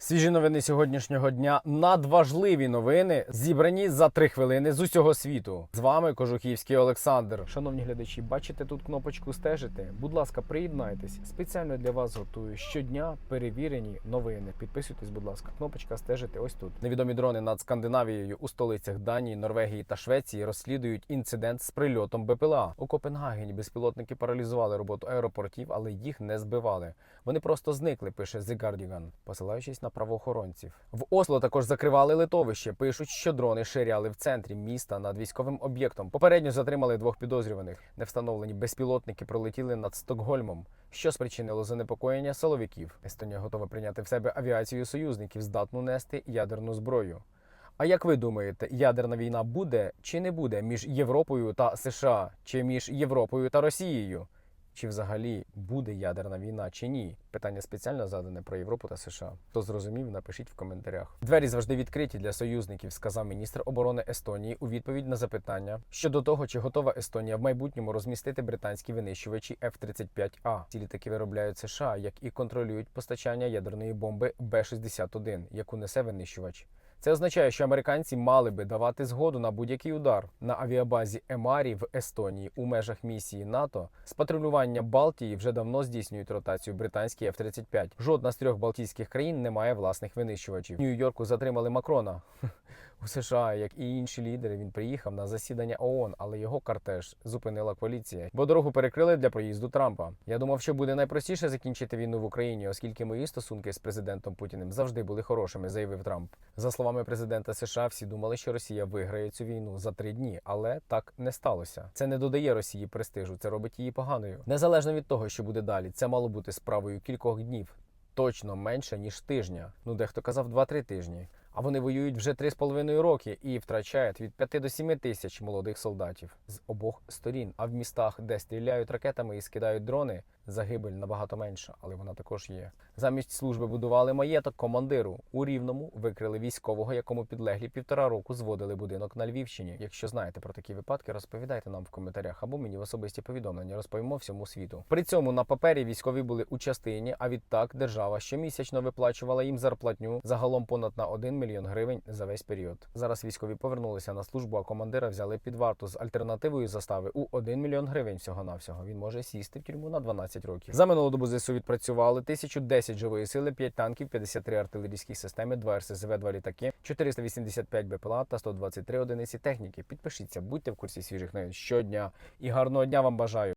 Свіжі новини сьогоднішнього дня. Надважливі новини зібрані за три хвилини з усього світу. З вами Кожухівський Олександр. Шановні глядачі, бачите тут кнопочку стежити. Будь ласка, приєднайтесь. Спеціально для вас готую щодня перевірені новини. Підписуйтесь, будь ласка. Кнопочка стежити. Ось тут. Невідомі дрони над Скандинавією у столицях Данії, Норвегії та Швеції розслідують інцидент з прильотом БПЛА. У Копенгагені безпілотники паралізували роботу аеропортів, але їх не збивали. Вони просто зникли, пише The Guardian, посилаючись на правоохоронців. В Осло також закривали литовище. Пишуть, що дрони ширяли в центрі міста над військовим об'єктом. Попередньо затримали двох підозрюваних. Невстановлені безпілотники пролетіли над Стокгольмом, що спричинило занепокоєння силовиків. Естонія готова прийняти в себе авіацію союзників, здатну нести ядерну зброю. А як ви думаєте, ядерна війна буде чи не буде між Європою та США, чи між Європою та Росією? Чи взагалі буде ядерна війна чи ні? Питання спеціально задане про Європу та США. Хто зрозумів, напишіть в коментарях. Двері завжди відкриті для союзників, сказав міністр оборони Естонії у відповідь на запитання щодо того, чи готова Естонія в майбутньому розмістити британські винищувачі F-35A. Ці літаки виробляють США, як і контролюють постачання ядерної бомби Б-61, яку несе винищувач. Це означає, що американці мали би давати згоду на будь-який удар на авіабазі Емарі в Естонії у межах місії НАТО. З патрулювання Балтії вже давно здійснюють ротацію британські F-35. Жодна з трьох балтійських країн не має власних винищувачів. Нью-Йорку затримали Макрона. У США, як і інші лідери, він приїхав на засідання ООН, але його кортеж зупинила поліція, бо дорогу перекрили для проїзду Трампа. Я думав, що буде найпростіше закінчити війну в Україні, оскільки мої стосунки з президентом Путіним завжди були хорошими, заявив Трамп. За словами президента США, всі думали, що Росія виграє цю війну за три дні, але так не сталося. Це не додає Росії престижу, це робить її поганою. Незалежно від того, що буде далі, це мало бути справою кількох днів. Точно менше ніж тижня. Ну дехто казав 2-3 тижні. А вони воюють вже 3,5 роки і втрачають від 5 до 7 тисяч молодих солдатів з обох сторін. А в містах, де стріляють ракетами і скидають дрони, загибель набагато менша, але вона також є. Замість служби будували маєток командиру. У Рівному викрили військового, якому підлеглі півтора року зводили будинок на Львівщині. Якщо знаєте про такі випадки, розповідайте нам в коментарях або мені в особисті повідомлення. Розповімо всьому світу. При цьому на папері військові були у частині, а відтак держава щомісячно виплачувала їм зарплатню загалом понад на 1 мільйон гривень за весь період. Зараз військові повернулися на службу, а командира взяли під варту з альтернативою застави у 1 мільйон гривень всього навсього. Він може сісти в тюрму на 12 років. За минулу добу ЗСУ відпрацювали 1010 живої сили, 5 танків, 53 артилерійські системи, 2 РСЗВ, 2 літаки, 485 БПЛА та 123 одиниці техніки. Підпишіться, будьте в курсі свіжих новин щодня і гарного дня вам бажаю.